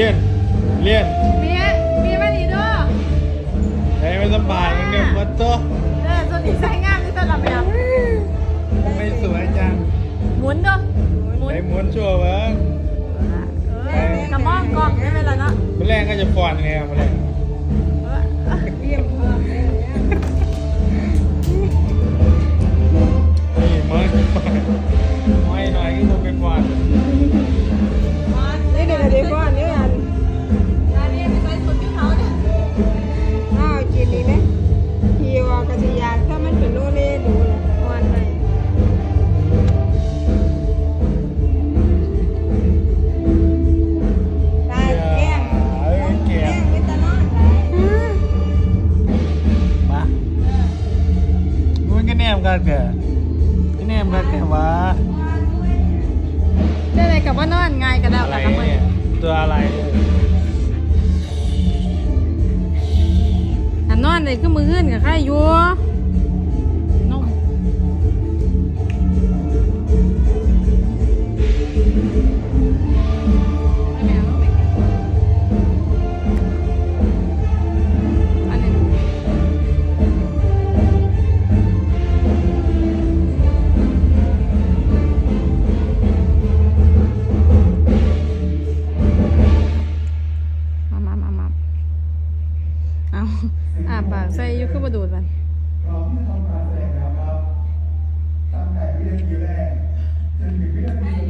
เลี่ยนเลี่ยนเมียเมียมาดีเด้อไอ้ไม่สบายมันเนี่ยวัดโตเด้อตัวนี้ใช้งามที่สุดละเมียไม่สวยจังหมุนเด้อหมุนไอ้ม้วนชัวร์เบิ้งเออกระมองกล้องได้ไหมล่ะเนาะมันแรงก็จะฟอนไงมันแรง มันก็แกันเกิดก็แนมกันแกวะได้เลยกับว่านอนง่ายกันแล้วอะไรแต่ทำไมเนี่ยตัวอะไรอันนอนเลยคือมือขึ้นกับใครอยู่ เอาอาบปากใส่ยุคขึ้นมาดูดมันตั้งแต่วินาทีแรกจนถึงวินาที